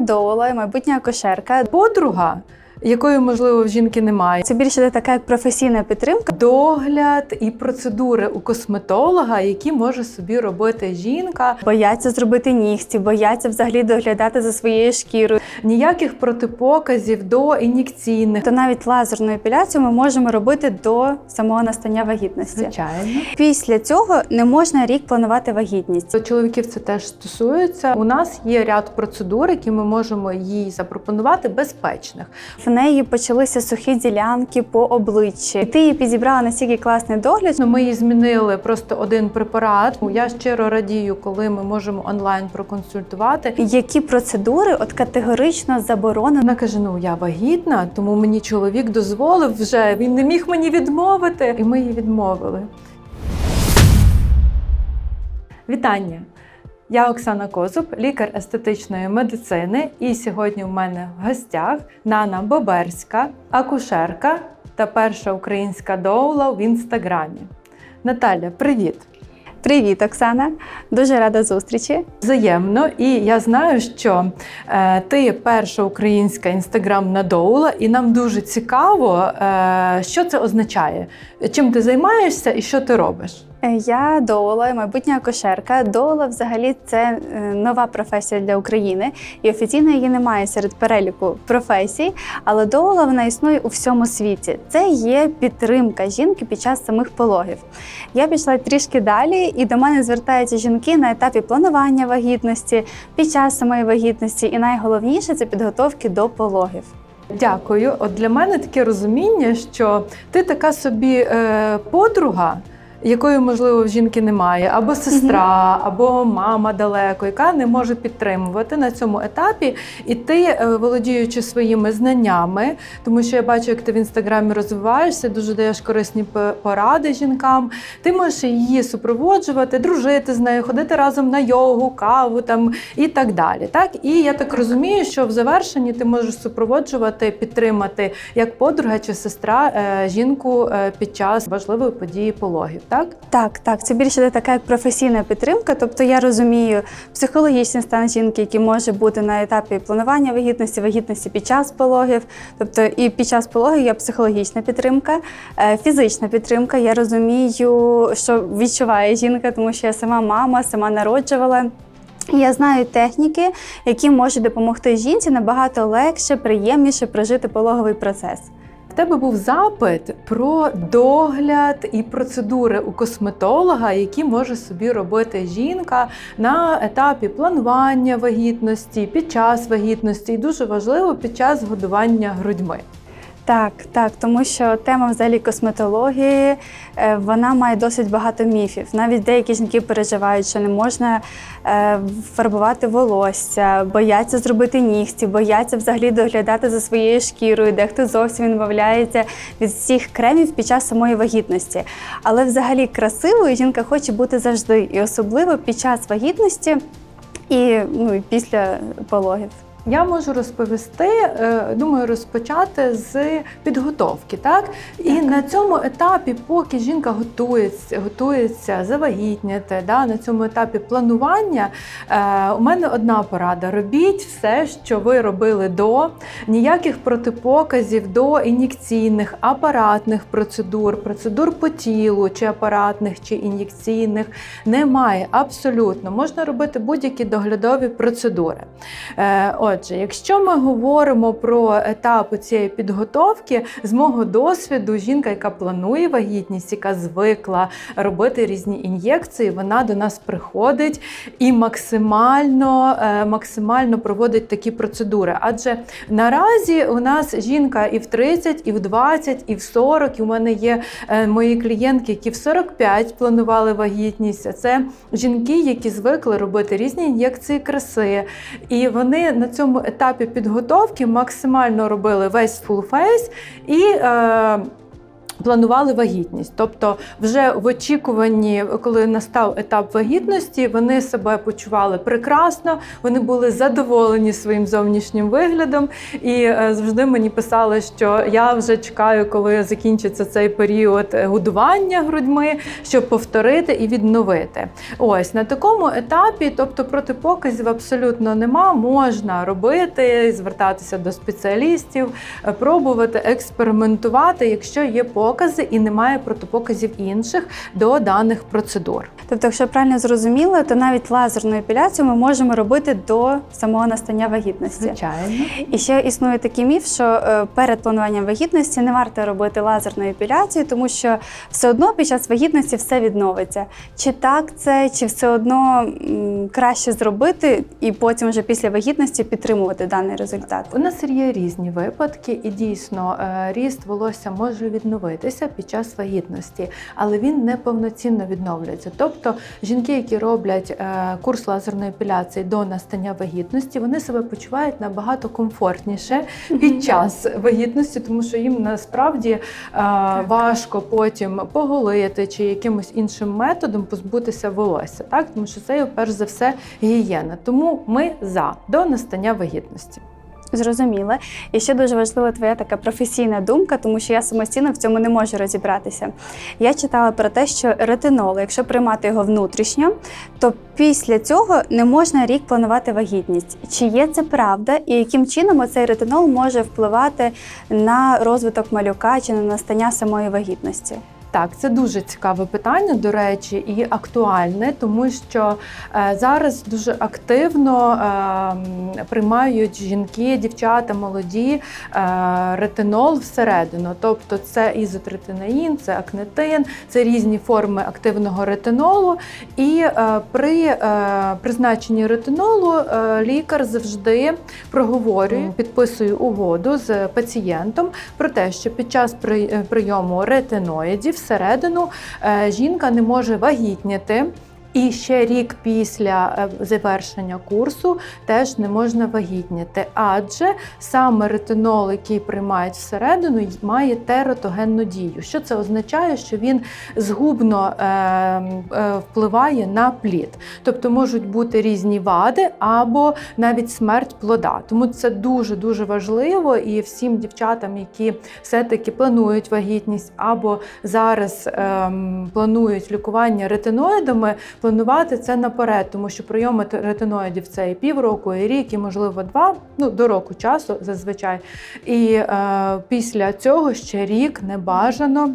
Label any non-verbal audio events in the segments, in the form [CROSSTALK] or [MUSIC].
Доула, майбутня акушерка. Подруга, якої, можливо, в жінки немає. Це більше така як професійна підтримка. Догляд і процедури у косметолога, які може собі робити жінка. Бояться зробити нігті, бояться взагалі доглядати за своєю шкірою. Ніяких протипоказів до ін'єкційних. То навіть лазерну епіляцію ми можемо робити до самого настання вагітності. Звичайно. Після цього не можна рік планувати вагітність. Чоловіків це теж стосується. У нас є ряд процедур, які ми можемо їй запропонувати безпечних. Неї почалися сухі ділянки по обличчі. І ти їй підібрала настільки класний догляд. Ну, Ми їй змінили просто один препарат. Я щиро радію, коли ми можемо онлайн проконсультувати. Які процедури от категорично заборонено. Вона каже: Ну я вагітна, тому мені чоловік дозволив вже. Він не міг мені відмовити, і ми їй відмовили. Вітання! Я Оксана Козуб, лікар естетичної медицини. І сьогодні у мене в гостях Нана Боберська, акушерка та перша українська доула в інстаграмі. Наталя, привіт! Привіт, Оксана! Дуже рада зустрічі. Взаємно, і я знаю, що е, ти перша українська інстаграмна доула, і нам дуже цікаво, е, що це означає, чим ти займаєшся і що ти робиш. Е, Я доула, майбутня акушерка. Доула взагалі це е, нова професія для України, і офіційно її немає серед переліку професій. Але доула вона існує у всьому світі. Це є підтримка жінки під час самих пологів. Я пішла трішки далі, і до мене звертаються жінки на етапі планування вагітності, під час самої вагітності, і найголовніше це підготовки до пологів. Дякую. От для мене таке розуміння, що ти така собі е, подруга. Якої, можливо, в жінки немає, або сестра, або мама далеко, яка не може підтримувати на цьому етапі. І ти, е, володіючи своїми знаннями, тому що я бачу, як ти в інстаграмі розвиваєшся, дуже даєш корисні поради жінкам. Ти можеш її супроводжувати, дружити з нею, ходити разом на йогу, каву там і так далі. Так і я так розумію, що в завершенні ти можеш супроводжувати, підтримати як подруга чи сестра е, жінку е, під час важливої події пологів. Так Так, так, це більше така як професійна підтримка. Тобто я розумію психологічний стан жінки, який може бути на етапі планування вагітності, вагітності під час пологів. Тобто і під час пологів є психологічна підтримка, е, фізична підтримка. Я розумію, що відчуває жінка, тому що я сама мама, сама народжувала. Я знаю техніки, які можуть допомогти жінці набагато легше, приємніше прожити пологовий процес. В тебе був запит про догляд і процедури у косметолога, які може собі робити жінка на етапі планування вагітності, під час вагітності, і дуже важливо під час годування грудьми. Так, так, тому що тема взагалі косметології е, вона має досить багато міфів. Навіть деякі жінки переживають, що не можна е, фарбувати волосся, бояться зробити нігті, бояться взагалі доглядати за своєю шкірою, дехто зовсім відмовляється від всіх кремів під час самої вагітності. Але взагалі красивою жінка хоче бути завжди, і особливо під час вагітності і, ну, і після пологів. Я можу розповісти, е, думаю, розпочати з підготовки. Так і на цьому етапі, поки жінка готується, готується завагітняти, да, на цьому етапі планування, е, у мене одна порада: робіть все, що ви робили до ніяких протипоказів до ін'єкційних, апаратних процедур, процедур по тілу, чи апаратних, чи ін'єкційних немає. Абсолютно можна робити будь-які доглядові процедури. Е, Отже, якщо ми говоримо про етап цієї підготовки, з мого досвіду, жінка, яка планує вагітність, яка звикла робити різні ін'єкції, вона до нас приходить і максимально, е, максимально проводить такі процедури. Адже наразі у нас жінка і в 30, і в 20, і в 40. І у мене є е, мої клієнтки, які в 45 планували вагітність. Це жінки, які звикли робити різні ін'єкції краси. І вони на цьому етапі підготовки максимально робили весь face і. Е, планували вагітність. Тобто, вже в очікуванні, коли настав етап вагітності, вони себе почували прекрасно, вони були задоволені своїм зовнішнім виглядом. І е, завжди мені писали, що я вже чекаю, коли закінчиться цей період е, годування грудьми, щоб повторити і відновити. Ось на такому етапі, тобто протипоказів абсолютно нема. Можна робити, звертатися до спеціалістів, е, пробувати експериментувати, якщо є покази і немає протипоказів інших до даних процедур. Тобто, якщо правильно зрозуміло, то навіть лазерну епіляцію ми можемо робити до самого настання вагітності. Звичайно. І ще існує такий міф, що е, перед плануванням вагітності не варто робити лазерну епіляцію, тому що все одно під час вагітності все відновиться. Чи так це, чи все одно краще зробити і потім вже після вагітності підтримувати даний результат? У нас є різні випадки, і дійсно е, ріст волосся може відновитися під час вагітності, але він не повноцінно відновлюється. Тобто жінки, які роблять е, курс лазерної епіляції до настання вагітності, вони себе почувають набагато комфортніше під час вагітності, тому що їм насправді е, важко потім поголити чи якимось іншим методом позбутися волосся, так тому що це перш за все гігієна. Тому ми за до настання вагітності. Зрозуміло. І ще дуже важлива твоя така професійна думка, тому що я самостійно в цьому не можу розібратися. Я читала про те, що ретинол, якщо приймати його внутрішньо, то після цього не можна рік планувати вагітність. Чи є це правда, і яким чином оцей ретинол може впливати на розвиток малюка чи на настання самої вагітності? Так, це дуже цікаве питання, до речі, і актуальне, тому що е, зараз дуже активно е, приймають жінки, дівчата, молоді е, ретинол всередину. Тобто це ізотретинаїн, це акнетин, це різні форми активного ретинолу. І е, при призначенні ретинолу лікар завжди проговорює, підписує угоду з пацієнтом про те, що під час прийому ретиноїдів всередину е, жінка не може вагітніти. І ще рік після е, завершення курсу теж не можна вагітніти, адже саме ретинол, який приймають всередину, має тератогенну дію. Що це означає? Що він згубно е, е, впливає на плід. Тобто можуть бути різні вади або навіть смерть плода. Тому це дуже дуже важливо і всім дівчатам, які все-таки планують вагітність або зараз ем, планують лікування ретиноїдами, планувати це наперед, тому що прийоми ретиноїдів це і півроку, і рік, і можливо два, ну до року часу зазвичай. І е, після цього ще рік не бажано.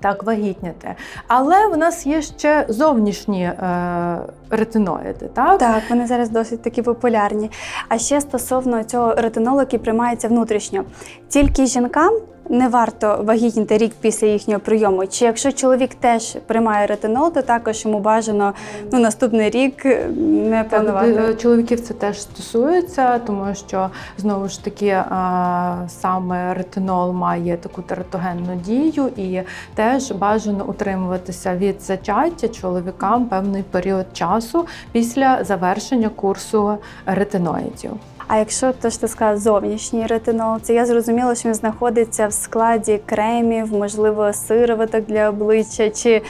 Так, вагітняти. Але в нас є ще зовнішні е, ретиноїди, так? Так, вони зараз досить такі популярні. А ще стосовно цього ретинолу, який приймається внутрішньо, тільки жінкам не варто вагітніти рік після їхнього прийому. Чи якщо чоловік теж приймає ретинол, то також йому бажано ну, наступний рік не Так, планувати. чоловіків це теж стосується, тому що знову ж таки саме ретинол має таку тератогенну дію, і теж бажано утримуватися від зачаття чоловікам певний період часу після завершення курсу ретиноїдів. А якщо то ж ти сказав зовнішній ретинол, це я зрозуміла, що він знаходиться в складі кремів, можливо, сироваток для обличчя чи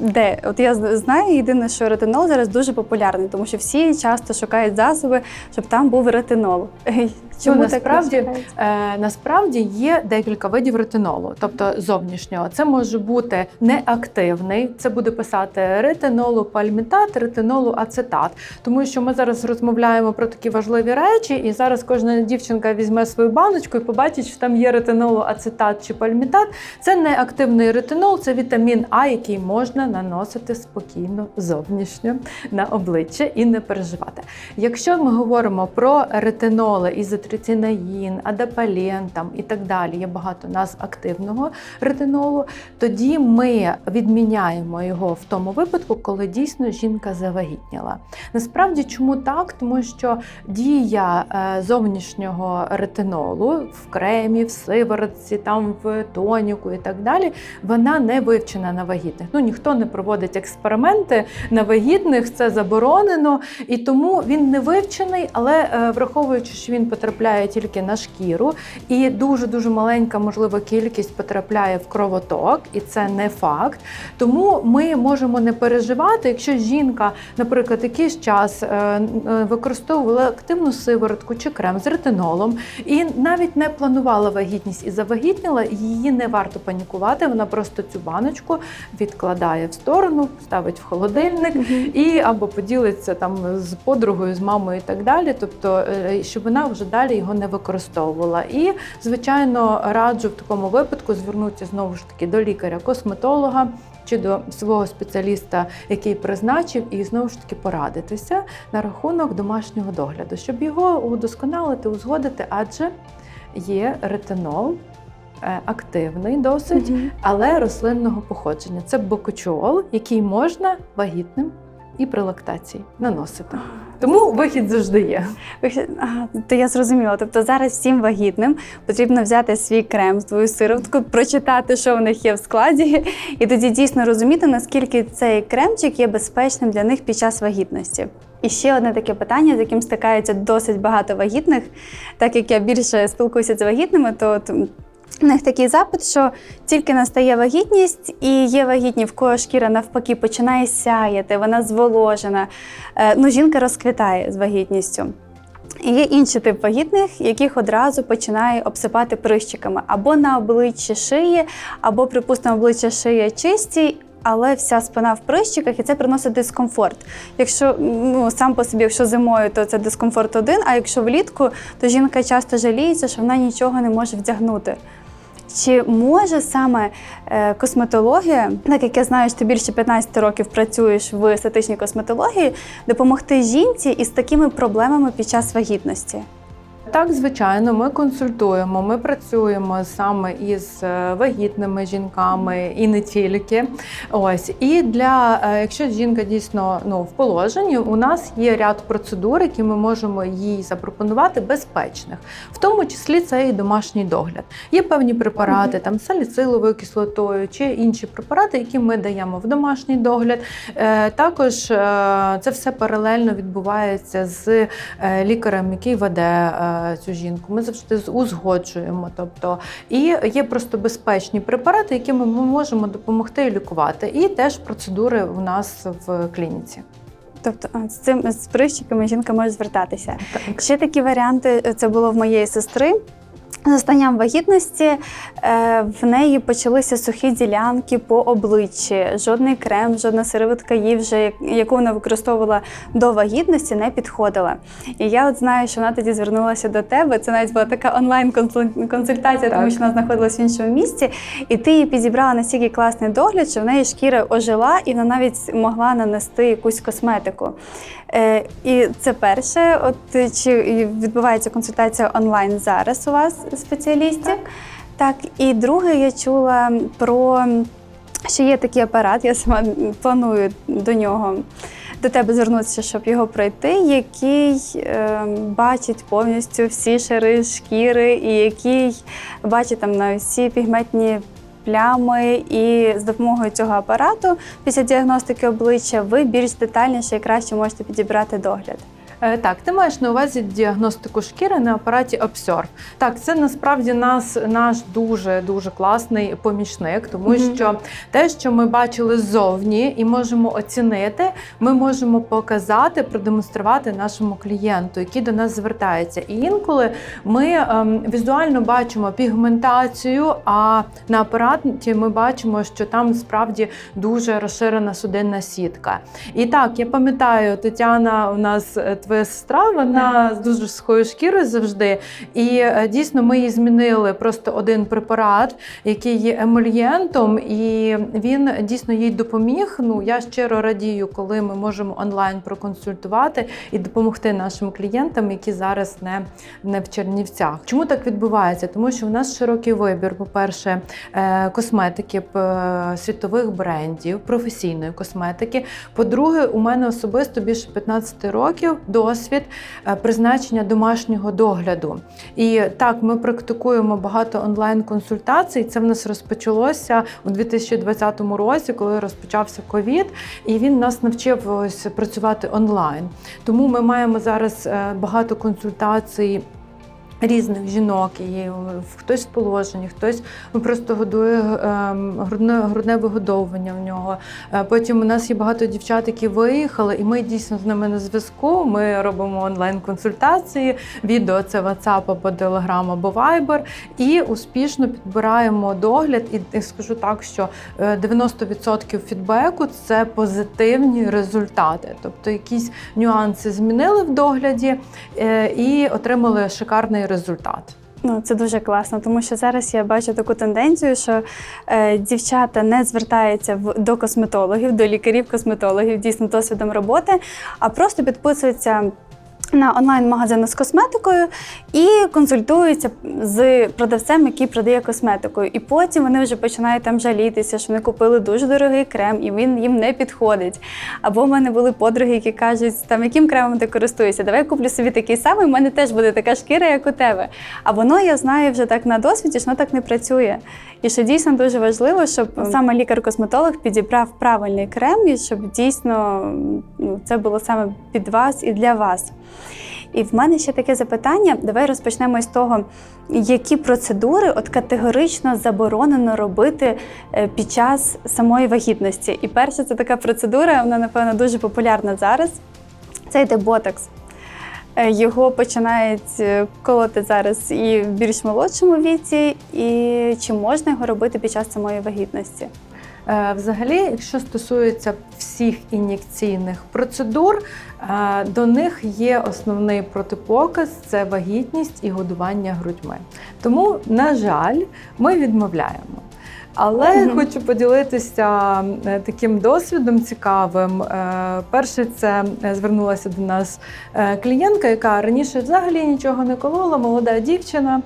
де? От я знаю єдине, що ретинол зараз дуже популярний, тому що всі часто шукають засоби, щоб там був ретинол. [LAUGHS] Чому Ну, насправді. Е, насправді є декілька видів ретинолу, тобто зовнішнього. Це може бути неактивний, це буде писати ретинолу пальмітат, ретинолу ацетат. Тому що ми зараз розмовляємо про такі важливі речі, і зараз кожна дівчинка візьме свою баночку і побачить, що там є ретинолу ацетат чи пальмітат. Це неактивний ретинол, це вітамін А, який можна наносити спокійно зовнішньо на обличчя і не переживати. Якщо ми говоримо про ретиноли, ізотрицинаїн, адапален там і так далі, є багато назв активного ретинолу, тоді ми відміняємо його в тому випадку, коли дійсно жінка завагітніла. Насправді, чому так? Тому що дія е, зовнішнього ретинолу в кремі, в сиворотці, там в тоніку і так далі, вона не вивчена на вагітних. Ну ніхто не проводить експерименти на вагітних, це заборонено, і тому він не вивчений, але е, враховуючи, що він потрапляє тільки на шкіру, і дуже дуже маленька можливо кількість потрапляє в кровоток, і це не факт. Тому ми можемо не переживати, якщо жінка, наприклад, якийсь час е, е, використовувала активну сиворотку чи крем з ретинолом, і навіть не планувала вагітність і завагітніла, її не варто панікувати. Вона просто цю баночку відкладає в сторону, ставить в холодильник і або поділиться там з подругою, з мамою і так далі. Тобто, е, щоб вона вже далі його не використовувала. І звичайно раджу в такому випадку звернутися знову ж таки до лікаря-косметолога. Чи до свого спеціаліста, який призначив, і знову ж таки порадитися на рахунок домашнього догляду, щоб його удосконалити, узгодити, адже є ретинол активний досить, Мгм. але рослинного походження. Це бокочуол, який можна вагітним і при лактації наносити. Тому вихід завжди є. Ага, то я зрозуміла. Тобто зараз всім вагітним потрібно взяти свій крем, свою сироватку, прочитати, що в них є в складі, і тоді дійсно розуміти, наскільки цей кремчик є безпечним для них під час вагітності. І ще одне таке питання, з яким стикаються досить багато вагітних. Так як я більше спілкуюся з вагітними, то в них такий запит, що тільки настає вагітність, і є вагітні, в кого шкіра навпаки починає сяяти, вона зволожена. Е, Ну, жінка розквітає з вагітністю. І є інший тип вагітних, яких одразу починає обсипати прищиками або на обличчі шиї, або, припустимо, обличчя шия чисті. Але вся спина в прищиках, і це приносить дискомфорт. Якщо ну сам по собі, якщо зимою, то це дискомфорт один. А якщо влітку, то жінка часто жаліється, що вона нічого не може вдягнути. Чи може саме е, косметологія, так як я знаю, що ти більше 15 років працюєш в естетичній косметології, допомогти жінці із такими проблемами під час вагітності? Так, звичайно, ми консультуємо. Ми працюємо саме із е, вагітними жінками і не тільки. Ось і для е, якщо жінка дійсно ну в положенні, у нас є ряд процедур, які ми можемо їй запропонувати безпечних, в тому числі це і домашній догляд. Є певні препарати, там саліциловою кислотою чи інші препарати, які ми даємо в домашній догляд. Е, Також це все паралельно відбувається з лікарем, який веде цю жінку. Ми завжди узгоджуємо. Тобто, і є просто безпечні препарати, якими ми можемо допомогти лікувати. І теж процедури у нас в клініці. Тобто з цим з прищиками жінка може звертатися. Так. Ще такі варіанти це було в моєї сестри. З настанням вагітності е, в неї почалися сухі ділянки по обличчі. Жодний крем, жодна сироватка їй вже, яку вона використовувала до вагітності, не підходила. І я от знаю, що вона тоді звернулася до тебе. Це навіть була така онлайн-консультація, тому що вона знаходилась в іншому місці. І ти їй підібрала настільки класний догляд, що в неї шкіра ожила, і вона навіть могла нанести якусь косметику. Е, і це перше. От чи відбувається консультація онлайн зараз у вас спеціалістів? Так. І друге, я чула про що є такий апарат, я сама планую до нього. До тебе звернутися, щоб його пройти, який е, бачить повністю всі шари шкіри, і який бачить там на всі пігментні плями. І з допомогою цього апарату після діагностики обличчя ви більш детальніше і краще можете підібрати догляд. Е, Так, ти маєш на увазі діагностику шкіри на апараті Observe. Так, це насправді нас наш дуже дуже класний помічник, тому Мгм. що те, що ми бачили ззовні і можемо оцінити, ми можемо показати, продемонструвати нашому клієнту, який до нас звертається. І інколи ми ем, візуально бачимо пігментацію, а на апараті ми бачимо, що там справді дуже розширена судинна сітка. І так, я пам'ятаю, Тетяна у нас е, твоя сестра, вона з дуже сухою шкірою завжди. І е, дійсно ми їй змінили просто один препарат, який є емольєнтом, і він дійсно їй допоміг. Ну я щиро радію, коли ми можемо онлайн проконсультувати і допомогти нашим клієнтам, які зараз не, не в Чернівцях. Чому так відбувається? Тому що у нас широкий вибір, по-перше, е, косметики е, світових брендів, професійної косметики. По-друге, у мене особисто більше 15 років досвід е, призначення домашнього догляду. І так, ми практикуємо багато онлайн-консультацій. Це в нас розпочалося у 2020 році, коли розпочався ковід, і він нас навчив працювати онлайн. Тому ми маємо зараз е, багато консультацій. Різних жінок, і е, хтось в положенні, хтось просто годує ем, грудне, грудне вигодовування в нього. Е, Потім у нас є багато дівчат, які виїхали, і ми дійсно з ними на зв'язку. Ми робимо онлайн-консультації, відео це WhatsApp або Telegram або Viber, і успішно підбираємо догляд. І скажу так, що е, 90% фідбеку це позитивні результати, тобто якісь нюанси змінили в догляді е, і отримали шикарний результат. Ну, це дуже класно, тому що зараз я бачу таку тенденцію, що е, дівчата не звертаються в, до косметологів, до лікарів-косметологів дійсно досвідом роботи, а просто підписуються на онлайн-магазини з косметикою і консультуються з продавцем, який продає косметику. І потім вони вже починають там жалітися, що вони купили дуже дорогий крем, і він їм не підходить. Або в мене були подруги, які кажуть, там яким кремом ти користуєшся? Давай я куплю собі такий самий, в мене теж буде така шкіра, як у тебе. А воно я знаю вже так на досвіді, що воно так не працює. І що дійсно дуже важливо, щоб саме лікар-косметолог підібрав правильний крем, і щоб дійсно ну, це було саме під вас і для вас. І в мене ще таке запитання. Давай розпочнемо з того, які процедури от категорично заборонено робити е, під час самої вагітності. І перша це така процедура, вона напевно дуже популярна зараз. Це йде ботокс. Е, Його починають е, колоти зараз і в більш молодшому віці, і чи можна його робити під час самої вагітності? Е, Взагалі, якщо стосується всіх ін'єкційних процедур, е, до них є основний протипоказ це вагітність і годування грудьми. Тому, на жаль, ми відмовляємо. Але Мгм. хочу поділитися е, таким досвідом цікавим. Перше, це звернулася до нас клієнтка, яка раніше взагалі нічого не колола, молода дівчина,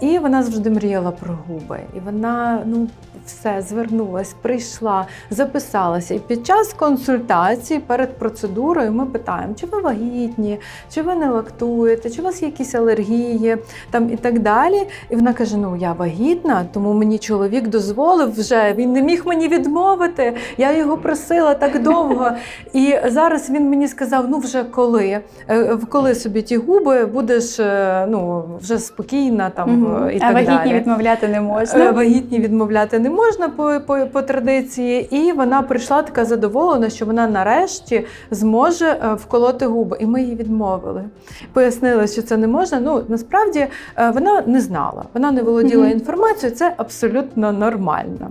і вона завжди мріяла про губи. І вона ну все звернулась, прийшла, записалася. І під час консультації перед процедурою ми питаємо, чи ви вагітні, чи ви не лактуєте, чи у вас є якісь алергії там і так далі. І вона каже: Ну я вагітна, тому мені чоловік дозволив вже. Він не міг мені відмовити. Я його просила так довго. І зараз він мені сказав: ну вже коли, Е, коли собі ті губи будеш е, ну вже спокійна там Мгм. і а так вагітні далі. відмовляти не Е, можна. Вагітні відмовляти не можна по, по, по традиції, і вона прийшла така задоволена, що вона нарешті зможе е, вколоти губи. І ми їй відмовили. Пояснили, що це не можна. Ну насправді е, вона не знала, вона не володіла інформацією. Це абсолютно нормально.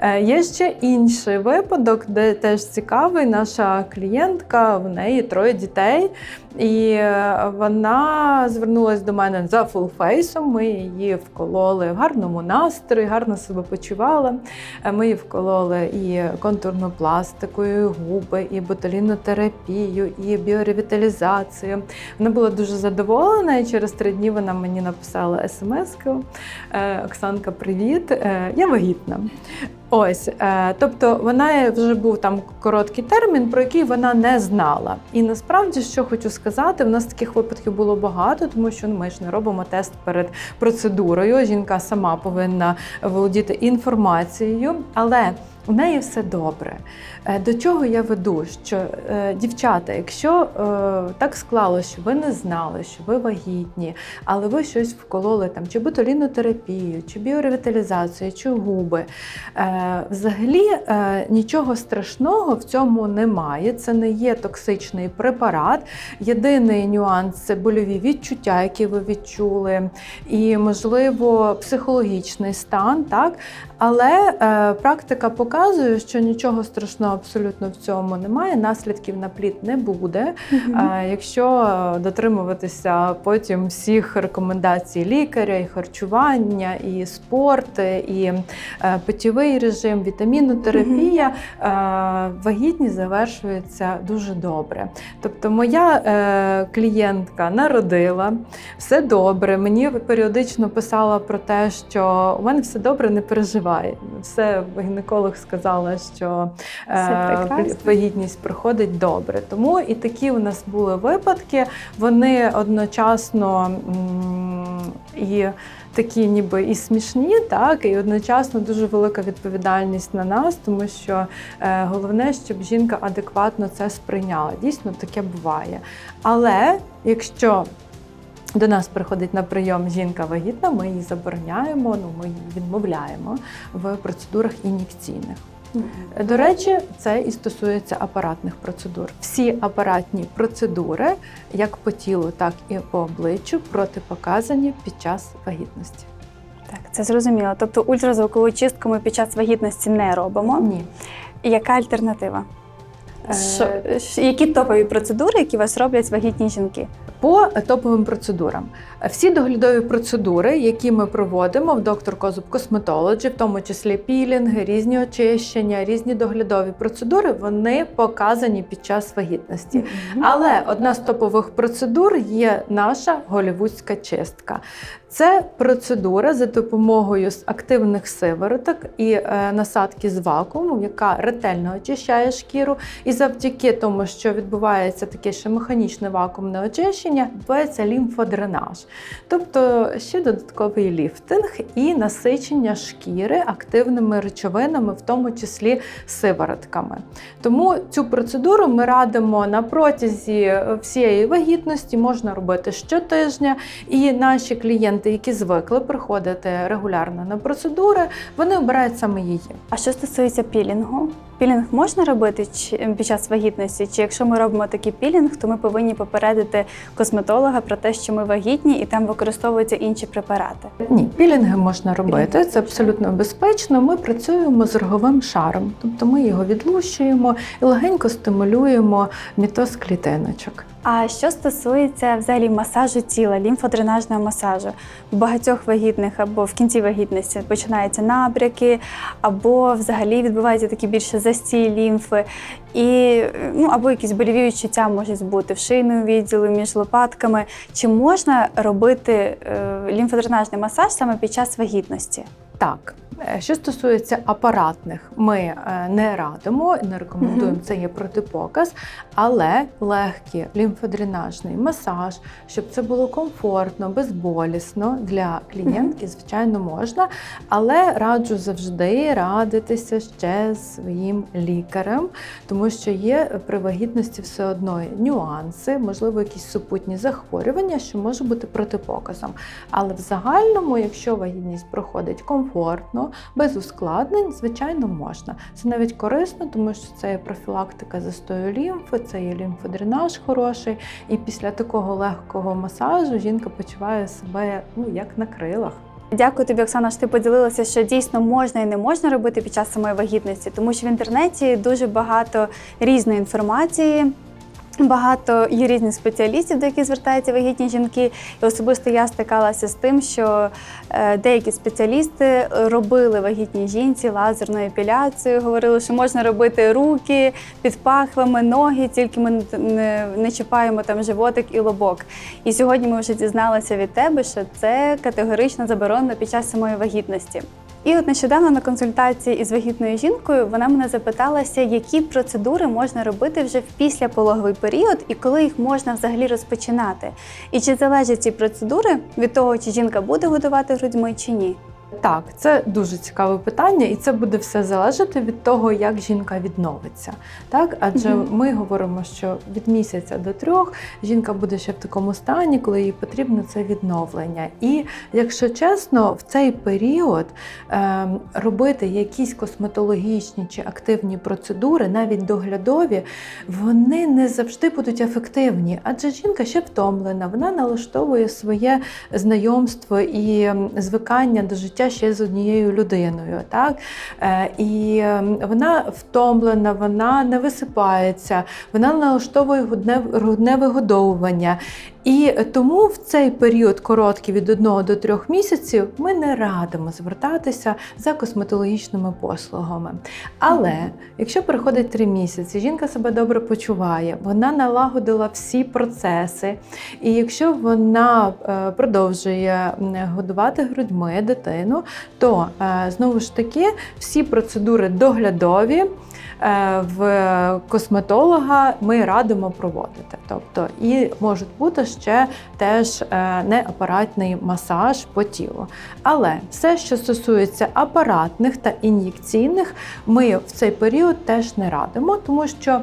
Е, Є ще інший випадок, де теж цікавий. Наша клієнтка, в неї троє дітей. І е, вона звернулася до мене за фулфейсом. Ми її вкололи в гарному настрої, гарно себе почувала. Е, Ми її вкололи і контурну пластику, і губи, і ботулінотерапію, і біоревіталізацію. Вона була дуже задоволена, і через три дні вона мені написала смс-ку. Е, Оксанка, привіт! Я вагітна. Ось, е, тобто вона вже був там короткий термін, про який вона не знала. І насправді, що хочу сказати, в нас таких випадків було багато, тому що ну, ми ж не робимо тест перед процедурою. Жінка сама повинна володіти інформацією, але у неї все добре. Е, До чого я веду? Що е, дівчата, якщо е, так склалося, що ви не знали, що ви вагітні, але ви щось вкололи там, чи ботулінотерапію, чи біоревіталізацію, чи губи. Взагалі нічого страшного в цьому немає. Це не є токсичний препарат. Єдиний нюанс це больові відчуття, які ви відчули, і, можливо, психологічний стан. Так? Але е, практика показує, що нічого страшного абсолютно в цьому немає, наслідків на плід не буде. Мгм. Е, Якщо е, дотримуватися потім всіх рекомендацій лікаря, і харчування, і спорт, і е, питєвий режим, вітамінотерапія, е, вагітність завершується дуже добре. Тобто, моя е, клієнтка народила, все добре. Мені періодично писала про те, що у мене все добре, не переживай. Все гінеколог сказала, що е, вагітність проходить добре. Тому і такі у нас були випадки. Вони одночасно і такі, ніби і смішні, так і одночасно дуже велика відповідальність на нас, тому що е, головне, щоб жінка адекватно це сприйняла. Дійсно, таке буває. Але якщо до нас приходить на прийом жінка вагітна, ми її забороняємо, ну ми її відмовляємо в процедурах ін'єкційних. До речі, це і стосується апаратних процедур. Всі апаратні процедури, як по тілу, так і по обличчю, протипоказані під час вагітності. Так, це зрозуміло. Тобто ультразвукову чистку ми під час вагітності не робимо. Ні. Яка альтернатива? Е, Що, які топові процедури, які вас роблять вагітні жінки? По топовим процедурам. Всі доглядові процедури, які ми проводимо в доктор Козуб Косметологі, в тому числі пілінги, різні очищення, різні доглядові процедури, вони показані під час вагітності. Але одна з топових процедур є наша голівудська чистка. Це процедура за допомогою активних сивороток і е, насадки з вакуумом, яка ретельно очищає шкіру. І завдяки тому, що відбувається таке ще механічне вакуумне очищення, відбувається лімфодренаж. Тобто ще додатковий ліфтинг і насичення шкіри активними речовинами, в тому числі сиворотками. Тому цю процедуру ми радимо на протязі всієї вагітності, можна робити щотижня. І наші клієнти, які звикли приходити регулярно на процедури, вони обирають саме її. А що стосується пілінгу? Пілінг можна робити чи- під час вагітності? Чи якщо ми робимо такий пілінг, то ми повинні попередити косметолога про те, що ми вагітні, і там використовуються інші препарати? Ні, пілінги можна робити, це абсолютно безпечно. Ми працюємо з роговим шаром, тобто ми його відлущуємо і легенько стимулюємо мітоз клітиночок. А що стосується взагалі масажу тіла, лімфодренажного масажу, у багатьох вагітних або в кінці вагітності починаються набряки, або взагалі відбуваються такі більше застій лімфи, і ну або якісь боліві відчуття можуть бути в шийному відділі, між лопатками. Чи можна робити е, лімфодренажний масаж саме під час вагітності? Так, е, що стосується апаратних, ми е, не радимо, не рекомендуємо, це є протипоказ, але легкий лімфодренажний масаж, щоб це було комфортно, безболісно для клієнтки, звичайно, можна. Але раджу завжди радитися ще з своїм лікарем, тому що є при вагітності все одно нюанси, можливо, якісь супутні захворювання, що може бути протипоказом. Але в загальному, якщо вагітність проходить комфортно, без ускладнень, звичайно, можна. Це навіть корисно, тому що це є профілактика застою лімфи, це є лімфодренаж хороший. І після такого легкого масажу жінка почуває себе ну як на крилах. Дякую тобі, Оксана, що ти поділилася, що дійсно можна і не можна робити під час самої вагітності, тому що в інтернеті дуже багато різної інформації. Багато є різних спеціалістів, до яких звертаються вагітні жінки. І особисто я стикалася з тим, що е, деякі спеціалісти робили вагітній жінці лазерну епіляцію, говорили, що можна робити руки під пахвами, ноги, тільки ми не- не, не чіпаємо там животик і лобок. І сьогодні ми вже дізналися від тебе, що це категорично заборонено під час самої вагітності. І от нещодавно на консультації із вагітною жінкою вона мене запиталася, які процедури можна робити вже в післяпологовий період і коли їх можна взагалі розпочинати. І чи залежать ці процедури від того, чи жінка буде годувати грудьми чи ні? Так, це дуже цікаве питання, і це буде все залежати від того, як жінка відновиться. Так, адже Мгм. ми говоримо, що від місяця до трьох жінка буде ще в такому стані, коли їй потрібно це відновлення. І якщо чесно, в цей період ем, робити якісь косметологічні чи активні процедури, навіть доглядові, вони не завжди будуть ефективні, адже жінка ще втомлена, вона налаштовує своє знайомство і ем, звикання до життя ще з однією людиною. Так? Е, І ем, вона втомлена, вона не висипається, вона налаштовує грудне, вигодовування. І тому в цей період короткий від 1 до 3 місяців ми не радимо звертатися за косметологічними послугами. Але якщо проходить 3 місяці, жінка себе добре почуває, вона налагодила всі процеси, і якщо вона е, продовжує годувати грудьми дитину, дитину, то е, знову ж таки всі процедури доглядові е, в косметолога ми радимо проводити. Тобто, і можуть бути ще теж е, неапаратний масаж по тілу. Але все, що стосується апаратних та ін'єкційних, ми в цей період теж не радимо, тому що.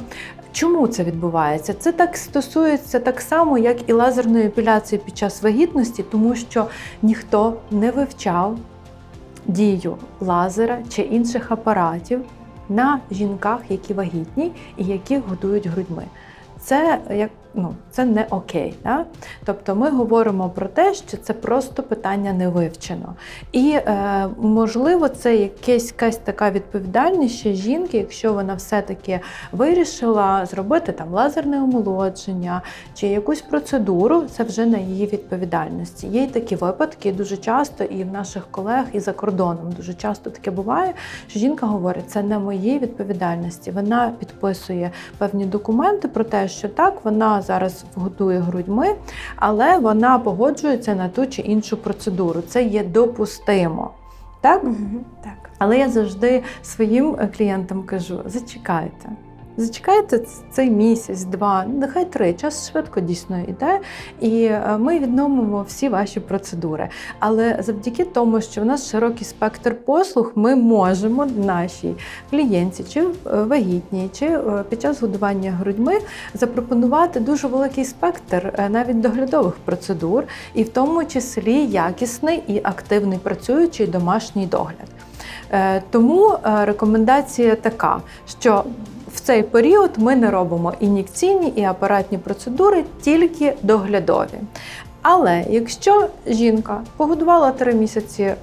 Чому це відбувається? Це так стосується так само, як і лазерної епіляції під час вагітності, тому що ніхто не вивчав дію лазера чи інших апаратів на жінках, які вагітні і які годують грудьми. Це як ну це не окей. Да? Тобто ми говоримо про те, що це просто питання не вивчено. І е, можливо, це якась, якась така відповідальність ще жінки, якщо вона все-таки вирішила зробити там лазерне омолодження чи якусь процедуру, це вже на її відповідальності. Є й такі випадки дуже часто, і в наших колег, і за кордоном дуже часто таке буває, що жінка говорить, це не моїй відповідальності. Вона підписує певні документи про те, що так, вона зараз готує грудьми, але вона погоджується на ту чи іншу процедуру. Це є допустимо. Так? Угу, Так. Але я завжди своїм клієнтам кажу: зачекайте. Зачекайте цей місяць, два, нехай три. Час швидко дійсно йде, і е, ми відновимо всі ваші процедури. Але завдяки тому, що в нас широкий спектр послуг, ми можемо нашій клієнтці, чи е, вагітній, чи е, під час годування грудьми запропонувати дуже великий спектр навіть доглядових процедур, і в тому числі якісний і активний працюючий домашній догляд. Тому рекомендація така, що цей період ми не робимо ін'єкційні і апаратні процедури, тільки доглядові. Але якщо жінка погодувала три місяці е,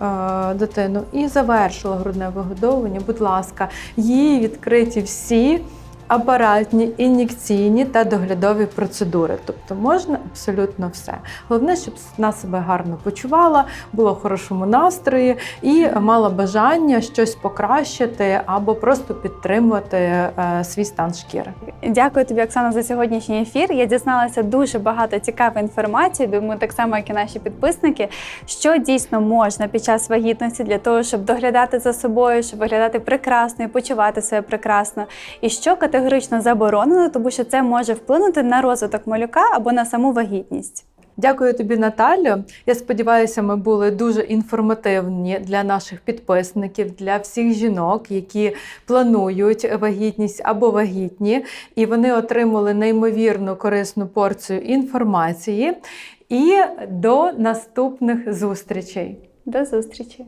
дитину і завершила грудне вигодовування, будь ласка, їй відкриті всі апаратні, ін'єкційні та доглядові процедури. Тобто можна абсолютно все. Головне, щоб вона себе гарно почувала, була в хорошому настрої і мала бажання щось покращити або просто підтримувати е, свій стан шкіри. Дякую тобі, Оксана, за сьогоднішній ефір. Я дізналася дуже багато цікавої інформації. Думаю, так само, як і наші підписники, що дійсно можна під час вагітності для того, щоб доглядати за собою, щоб виглядати прекрасно і почувати себе прекрасно, і що категорично заборонено, тому що це може вплинути на розвиток малюка або на саму вагітність. Дякую тобі, Наталю. Я сподіваюся, ми були дуже інформативні для наших підписників, для всіх жінок, які планують вагітність або вагітні, і вони отримали неймовірну корисну порцію інформації. І до наступних зустрічей. До зустрічі!